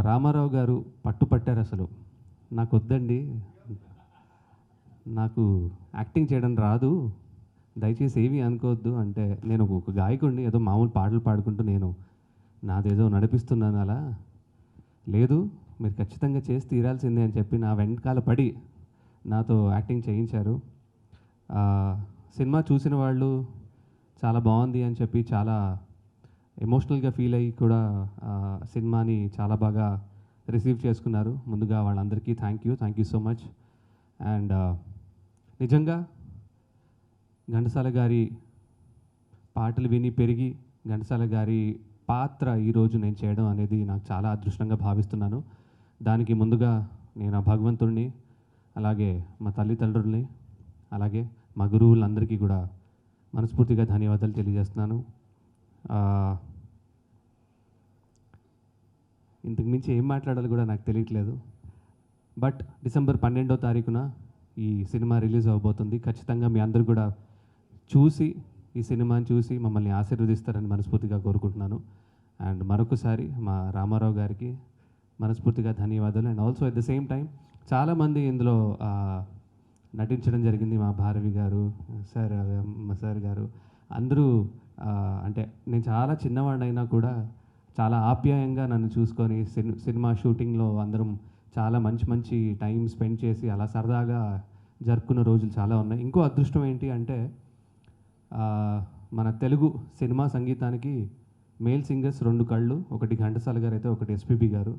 రామారావు గారు పట్టుపట్టారు అసలు. నాకు వద్దండి. నాకు యాక్టింగ్ చేయడం రాదు. దయచేసి ఏమీ అనుకోవద్దు అంటే నేను ఒక- గాయకుడిని ఏదో మామూలు పాటలు పాడుకుంటూ నేను నాదేదో నడిపిస్తున్నాను అలా. లేదు మీరు ఖచ్చితంగా చేసి తీరాల్సిందే అని చెప్పి నా వెనకాల పడి నాతో యాక్టింగ్ చేయించారు. సినిమా చూసిన వాళ్ళు చాలా బాగుంది అని చెప్పి చాలా ఎమోషనల్గా ఫీల్ అయ్యి కూడా సినిమాని చాలా బాగా రిసీవ్ చేసుకున్నారు. ముందుగా వాళ్ళందరికీ thank you. Thank you so much. And నిజంగా ఘంటసాల గారి పాటలు విని పెరిగి ఘంటసాల గారి పాత్ర ఈరోజు నేను చేయడం అనేది నాకు చాలా అదృష్టంగా భావిస్తున్నాను. దానికి ముందుగా నేను ఆ భగవంతుడిని అలాగే మా తల్లిదండ్రుల్ని అలాగే మా గురువులందరికీ కూడా మనస్ఫూర్తిగా ధన్యవాదాలు తెలియజేస్తున్నాను. ఇంతకు మించి ఏం మాట్లాడాలో కూడా నాకు తెలియట్లేదు. బట్ డిసెంబర్ పన్నెండో తారీఖున ఈ సినిమా రిలీజ్ అవబోతుంది. ఖచ్చితంగా మీ అందరూ కూడా చూసి ఈ సినిమాని చూసి మమ్మల్ని ఆశీర్వదిస్తారని మనస్ఫూర్తిగా కోరుకుంటున్నాను. అండ్ మరొకసారి మా రామారావు గారికి మనస్ఫూర్తిగా ధన్యవాదాలు. And also at the same time చాలామంది ఇందులో నటించడం జరిగింది మా భారవి గారు సార్ సార్ గారు. అందరూ అంటే నేను చాలా చిన్నవాడినైనా కూడా చాలా ఆప్యాయంగా నన్ను చూసుకొని సిన్ సినిమా షూటింగ్లో అందరం చాలా మంచి మంచి టైం స్పెండ్ చేసి అలా సరదాగా జరుపుకున్న రోజులు చాలా ఉన్నాయి. ఇంకో అదృష్టం ఏంటి అంటే మన తెలుగు సినిమా సంగీతానికి మేల్ సింగర్స్ రెండు కళ్ళు ఒకటి ఘంటసాల గారు అయితే ఒకటి ఎస్పీబి గారు.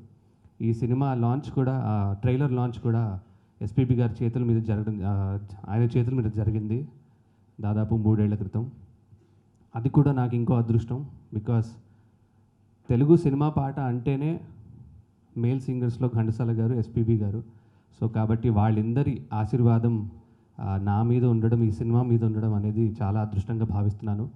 ఈ సినిమా లాంచ్ కూడా ట్రైలర్ లాంచ్ కూడా ఎస్పీబి గారి చేతుల మీద జరగడం ఆయన చేతుల మీద జరిగింది. దాదాపు మూడేళ్ళ క్రితం. అది కూడా నాకు ఇంకో అదృష్టం. బికాస్ తెలుగు సినిమా పాట అంటేనే మేల్ సింగర్స్లో ఘంటసాల గారు ఎస్పీబి గారు. సో కాబట్టి వాళ్ళందరి ఆశీర్వాదం నా మీద ఉండడం ఈ సినిమా మీద ఉండడం అనేది చాలా అదృష్టంగా భావిస్తున్నాను.